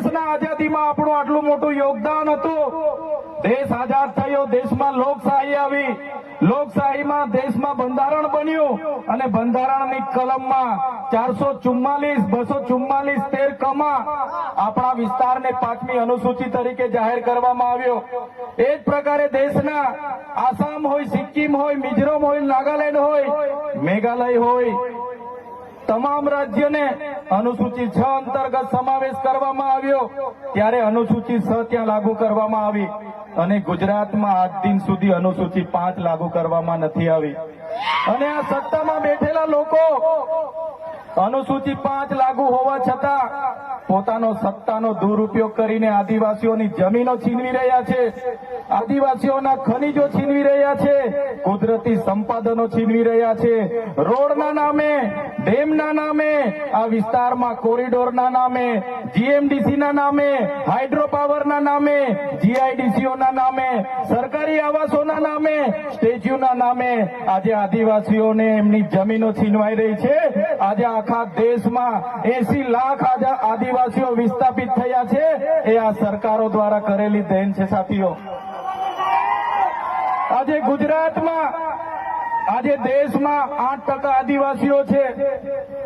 દેશના આઝાદીમાં આપણું આટલું મોટું યોગદાન હતું. દેશ આઝાદ થયો, દેશમાં લોકશાહી આવી. લોકશાહીમાં દેશમાં બંધારણ બન્યું અને બંધારણની કલમમાં ચારસો ચુમ્માલીસ, બસો ચુમ્માલીસ તેર કમા આપણા વિસ્તારને પાંચમી અનુસૂચિ તરીકે જાહેર કરવામાં આવ્યો. એ જ પ્રકારે દેશના આસામ હોય, સિક્કિમ હોય, મિઝોરમ હોય, નાગાલેન્ડ હોય, મેઘાલય હોય તમામ રાજ્યને અનુસૂચિત છ અંતર્ગત સમાવેશ કરવામાં આવ્યો. ત્યારે અનુસૂચિત છ ત્યાં લાગુ કરવામાં આવી અને ગુજરાતમાં આજ દિન સુધી અનુસૂચિત પાંચ લાગુ કરવામાં નથી આવી. અને આ સત્તામાં બેઠેલા લોકો અનુસૂચિ પાંચ લાગુ હોવા છતાં પોતાનો સત્તાનો દુરુપયોગ કરીને આદિવાસીઓની જમીનો છીનવી રહ્યા છે. આદિવાસીઓના ખનીજો છીનવી રહ્યા છે. કુદરતી સંપાદનો છીનવી રહ્યા છે. રોડના નામે, ડેમના નામે, આ વિસ્તારમાં કોરિડોરના નામે, જીએમડીસીના નામે, હાઇડ્રો પાવરના નામે જીઆઈડીસીઓના નામે, સરકારી આવાસોના નામે, સ્ટેચ્યુના નામે આજે આદિવાસીઓને એમની જમીનો છીનવાઈ રહી છે. આજે આખા દેશમાં એસી લાખ આદિવાસીઓ વિસ્થાપિત થયા છે. એ આ સરકારો દ્વારા કરેલી દેન છે સાથીઓ. આજે ગુજરાતમાં, આજે દેશમાં આઠ ટકા આદિવાસીઓ છે.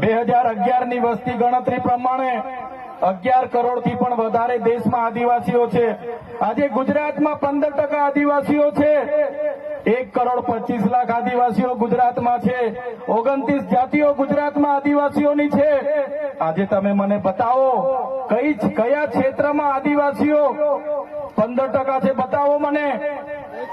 બે હજાર અગિયારની વસ્તી ગણતરી પ્રમાણે અગિયાર કરોડથી પણ વધારે દેશમાં આદિવાસીઓ છે. આજે ગુજરાતમાં પંદર ટકા આદિવાસીઓ છે. એક કરોડ પચીસ લાખ આદિવાસીઓ ગુજરાતમાં છે. ઓગણત્રીસ જાતિઓ ગુજરાતમાં આદિવાસીઓની છે. આજે તમે મને બતાવો, કઈ કયા ક્ષેત્રમાં આદિવાસીઓ? પંદર ટકા છે, બતાવો મને.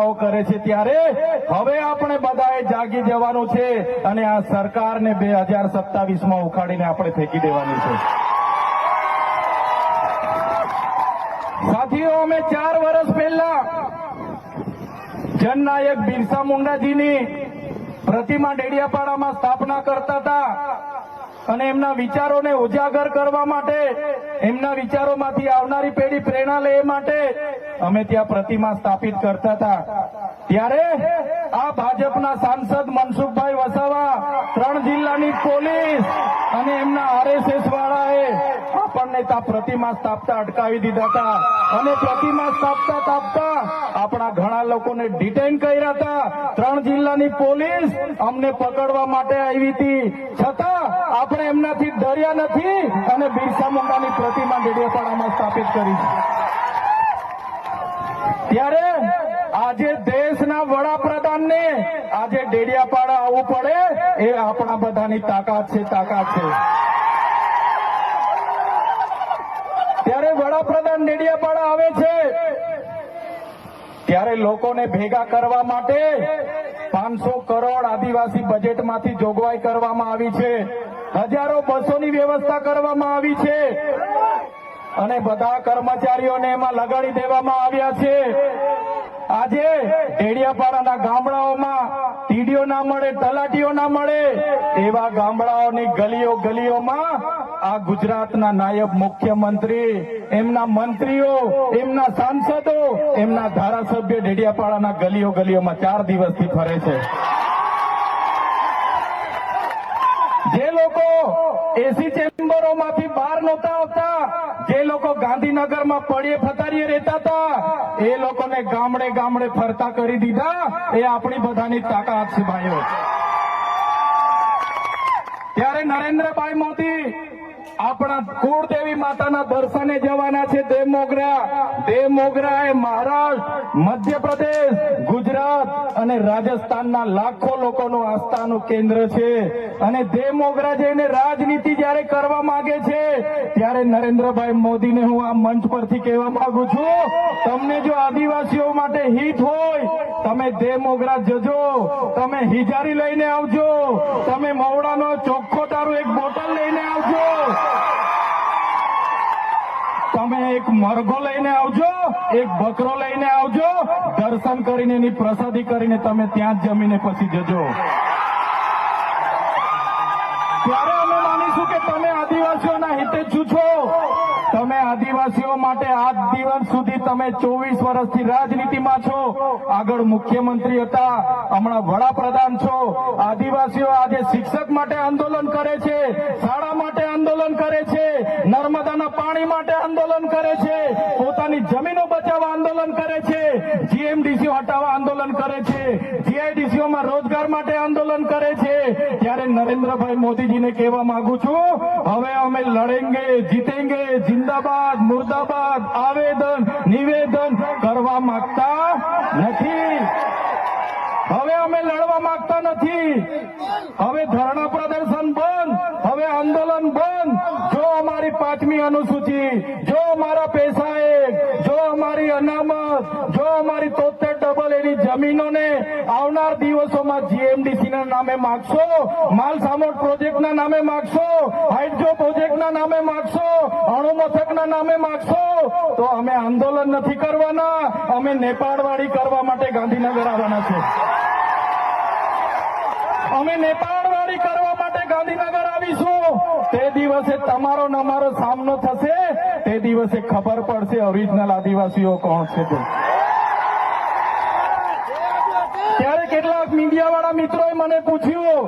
તાઇફાઓ કરે છે ત્યારે હવે આપણે બધાએ જાગી જવાનું છે અને આ સરકારને બે હજાર સત્તાવીસમાં ઉખાડીને આપણે ફેંકી દેવાની છે. સાથીઓ, અમે ચાર વર્ષ પહેલા જનનાયક બિરસા મુંડાજીની પ્રતિમા ડેડિયાપાડામાં સ્થાપના કરતા હતા. અને એમના વિચારોને ઉજાગર કરવા માટે, એમના વિચારોમાંથી આવનારી પેઢી પ્રેરણા લે માટે અમે ત્યાં પ્રતિમા સ્થાપિત કરતા હતા. ત્યારે આ ભાજપના સાંસદ મનસુખભાઈ વસાવા ત્રણ જિલ્લાની પોલીસ અને એમના આરએસએસ વાળાએ આપણને ત્યાં પ્રતિમા સ્થાપતા અટકાવી દીધા હતા. અને પ્રતિમા સ્થાપતા સ્થાપતા આપણા ઘણા લોકોને ડિટેન કર્યા હતા. ત્રણ જિલ્લાની પોલીસ અમને પકડવા માટે આવી હતી. છતાં આપણે એમનાથી ડર્યા નથી અને બિરસા મુંડાની પ્રતિમા ડેડિયાપાડામાં સ્થાપિત કરી ત્યારે આજે દેશના વડાપ્રધાનને આજે ડેડિયાપાડા આવવું પડે એ આપણા બધાની તાકાત છે તાકાત છે. ત્યારે વડાપ્રધાન ડેડિયાપાડા આવે છે. ત્યારે લોકોને ભેગા કરવા માટે પાંચસો કરોડ આદિવાસી બજેટમાંથી જોગવાઈ કરવામાં આવી છે. હજારો બસોની વ્યવસ્થા કરવામાં આવી છે. અને બધા કર્મચારીઓને એમાં લગાડી દેવામાં આવ્યા છે. આજે ડેડિયાપાડાના ગામડાઓમાં ટીડીઓ ના મળે, તલાટીઓ ના મળે, એવા ગામડાઓની ગલીઓ ગલીઓમાં આ ગુજરાતના નાયબ મુખ્યમંત્રી, એમના મંત્રીઓ, એમના સાંસદો, એમના ધારાસભ્ય ડેડિયાપાડાના ગલીઓ ગલીઓમાં ચાર દિવસથી ફરે છે. જે લોકો એસી ચેમ્બરોમાંથી બહાર નહોતા આવતા, જે લોકો ગાંધીનગરમાં પડીએ ફતારીએ રહેતા હતા, એ લોકોને ગામડે ગામડે ફરતા કરી દીધા. એ આપણી બધાની તાકાત છે ભાઈઓ. ત્યારે નરેન્દ્રભાઈ મોદી આપણા કુળદેવી માતાના દર્શને જવાના છે દેવ મોગરા એ મહારાષ્ટ્ર, મધ્યપ્રદેશ, ગુજરાત અને રાજસ્થાનના લાખો લોકોનું આસ્થાનું કેન્દ્ર છે. અને દેવ મોગરા જઈને રાજનીતિ જ્યારે કરવા માંગે છે, ત્યારે નરેન્દ્રભાઈ મોદીને હું આ મંચ પરથી કહેવા માંગુ છું, તમને જો આદિવાસીઓ માટે હિત હોય, તમે દેવ મોગરા જજો, તમે હિજારી લઈને આવજો, તમે મવડાનો ચોખ્ખો તારું એક બોટલ લઈને આવજો તમે એક મરઘો લઈને આવજો, એક બકરો લઈને આવજો, દર્શન કરીને એની પ્રસાદી કરીને તમે ત્યાં જ જમીને પછી જજો. આજ સુધી તમે ચોવીસ વર્ષથી રાજનીતિમાં છો. આગળ મુખ્યમંત્રી હતા, હમણાં વડાપ્રધાન છો. આદિવાસીઓ આજે શિક્ષક માટે આંદોલન કરે છે, શાળા માટે આંદોલન કરે છે, નર્મદાના પાણી માટે આંદોલન કરે છે, પોતાની જમીનો બચાવવા આંદોલન કરે છે. જીએમડીસીઓ હટાવવા આંદોલન કરે છે. જીઆઈડીસીઓમાં રોજગાર માટે આંદોલન કરે છે. ત્યારે નરેન્દ્રભાઈ મોદીજીને કહેવા માંગુ છું, હવે અમે લડેંગે, જીતેંગે, જિંદાબાદ, મુર્દાબાદ, આવેદન, નિવેદન કરવા માંગતા નથી. હવે અમે લડવા માંગતા નથી. હવે ધરણા પ્રદર્શન બંધ, હવે આંદોલન બંધ. જો અમારી પાંચમી અનુસૂચિ, જો અમારા પૈસા એક જો અમારી અનામત. જો અમારી તોતેર ડબલ એની જમીનોને આવનાર દિવસોમાં જીએમડીસી ના નામે માગશો, માલ સામોટ પ્રોજેક્ટના નામે માગશો હાઇડ્રો પ્રોજેક્ટના નામે માગશો, અણુ મથકના નામે માગશો, તો અમે આંદોલન નથી કરવાના. અમે નેપાળવાડી કરવા માટે ગાંધીનગર આવવાના છે. અમે નેપાળવાડી કરવા માટે ગાંધીનગર આવીશું. તે દિવસે તમારો અમારો સામનો થશે. તે દિવસે ખબર પડશે ઓરિજિનલ આદિવાસીઓ કોણ છે તે. ત્યારે કેટલાક મીડિયાવાળા મિત્રોએ મને પૂછ્યું,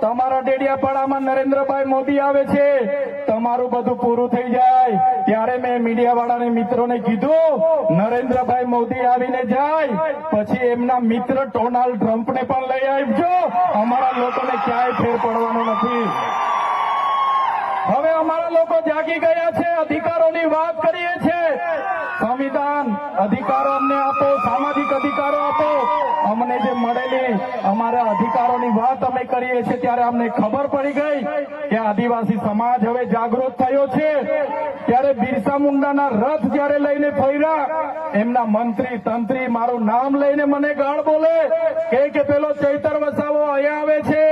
તમારા ડેડિયાપાડામાં નરેન્દ્રભાઈ મોદી આવે છે? તમારું બધું પૂરું થઈ જાય. ત્યારે મેં મીડિયાવાળાને મિત્રોને કીધું, નરેન્દ્રભાઈ મોદી આવીને જાય. પછી એમના મિત્ર ડોનાલ્ડ ટ્રમ્પને પણ લઈ આવજો. અમારા લોકોને ક્યાંય ફેર પડવાનો નથી. હવે અમારા લોકો જાગી ગયા છે, અધિકારોની વાત કરીએ છીએ સંવિધાન અધિકારો અમને આપો, સામાજિક અધિકારો આપો અમને જે મળેલી અમારા અધિકારોની કરીએ છીએ ત્યારે અમને ખબર પડી ગઈ કે આદિવાસી સમાજ હવે જાગૃત થયો છે. ત્યારે બિરસા મુંડાના રથ જ્યારે લઈને ફર્યા, એમના મંત્રી, તંત્રી, મારું નામ લઈને મને ગાળ બોલે કે પેલો ચૈતર વસાવો અહીંયા આવે છે,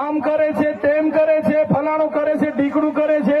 આમ કરે છે, તેમ કરે છે, ફલાણું કરે છે ઢીકડું કરે છે.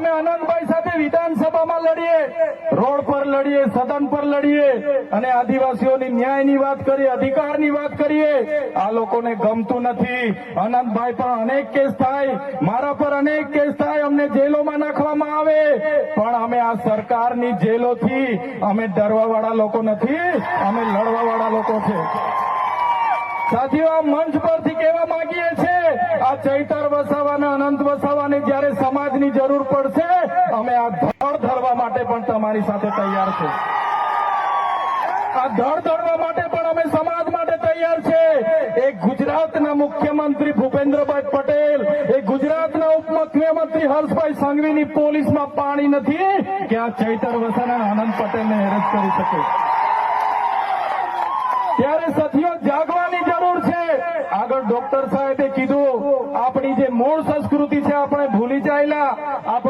અમે અનંતભાઈ સાથે વિધાનસભામાં લડીએ, રોડ પર લડીએ, સદન પર લડીએ અને આદિવાસીઓની ન્યાયની વાત કરીએ, અધિકારની વાત કરીએ. આ લોકોને ગમતું નથી. અનંતભાઈ પણ અનેક કેસ થાય. મારા પર અનેક કેસ થાય. અમને જેલોમાં નાખવામાં આવે. પણ અમે આ સરકારની જેલોથી અમે ડરવાવાળા લોકો નથી. અમે લડવાવાળા લોકો છે. સાથીઓ, આ મંચ પરથી કહેવા માંગીએ છીએ, આ ચૈતર વસાવાને, અનંત વસાવાને જ્યારે સમાજની જરૂર પડશે, અમે આ ધડ ધરવા માટે પણ તમારી સાથે તૈયાર છે આ ધડ ધરવા માટે પણ અમે સમાજ માટે તૈયાર છે એ ગુજરાતના મુખ્યમંત્રી ભૂપેન્દ્રભાઈ પટેલ, એ ગુજરાતના ઉપમુખ્યમંત્રી હર્ષભાઈ સંઘવીની પોલીસમાં પાણી નથી કે આ ચૈતર વસાવાના આનંદ પટેલને હેરસ કરી શકે. ત્યારે સાથીઓ જાગવાની જરૂર છે. આગળ ડોક્ટર સાહેબે કીધું, આપણી જે મૂળ સંસ્કૃતિ છે, આપણે ભૂલી જાયેલા. આપણો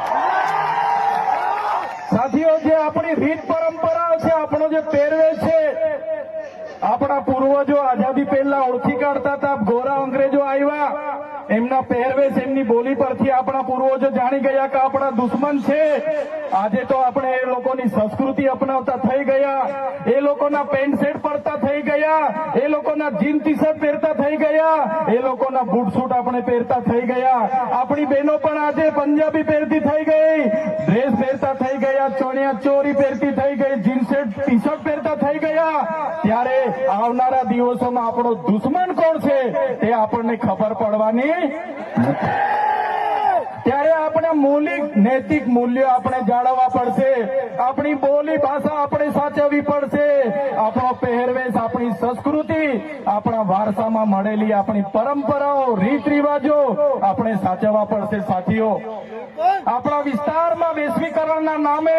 સાથીઓ, જે આપણી રીત પરંપરાઓ છે, આપણો જે પહેરવેશ છે, આપણા પૂર્વજો આઝાદી પહેલા ઓળખી કાઢતા હતા, ગોરા અંગ્રેજો આવ્યા. એમના પહેરવેશ, એમની બોલી પરથી આપણા પૂર્વજો જાણી ગયા કે આપણા દુશ્મન છે. આજે તો આપણે એ લોકોની સંસ્કૃતિ અપનાવતા થઈ ગયા. એ લોકોના પેન્ટ શર્ટ પડતા થઈ ગયા. એ લોકોના જીન ટી શર્ટ પહેરતા થઈ ગયા. એ લોકોના બૂટ સૂટ આપણે પહેરતા થઈ ગયા. આપણી બહેનો પણ આજે પંજાબી પહેરતી થઈ ગઈ. ડ્રેસ પહેરતા થઈ ગયા, ચણિયા ચોરી પહેરતી થઈ ગઈ, જીન્સ ટી શર્ટ પહેરતા થઈ ગયા. ત્યારે દિવસોમાં આપણો દુશ્મન કોણ છે તે આપણને ખબર પડવાની ત્યારે આપણે મૌલિક, નૈતિક મૂલ્યો આપણે જાળવવા પડશે. આપણી બોલી ભાષા આપણે સાચવવી પડશે. આપણો પહેરવેશ, આપણી સંસ્કૃતિ, આપણા વારસામાં મળેલી આપણી પરંપરાઓ રીત રિવાજો આપણે સાચવવા પડશે, સાથીઓ. આપણા વિસ્તારમાં વૈશ્વિકરણના નામે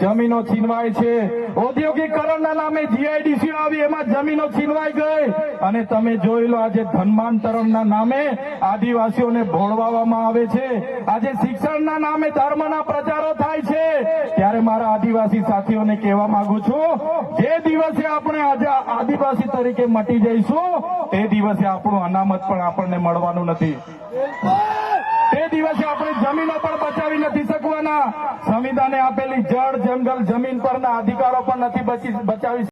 જમીનો છીનવાય છે. ઔદ્યોગિકરણના નામે જીઆઈડીસી આવી, એમાં જમીનો છીનવાઈ ગઈ. અને તમે જોઈ લો આજે ધર્માંતરણના નામે આદિવાસીઓને ભોળવામાં આવે છે. આજે શિક્ષણના નામે ધર્મના પ્રચારો થાય છે. ત્યારે મારા આદિવાસી સાથીઓને કહેવા માંગુ છું, જે દિવસે આપણે આજે આદિવાસી તરીકે મટી જઈશું, તે દિવસે આપણું અનામત પણ આપણને મળવાનું નથી. દિવસે આપણે જમીનો પણ બચાવી નથી શકવાના. સંવિધાને આપેલી જળ જંગલ જમીન પરના અધિકારો પણ નથી બચી બચાવી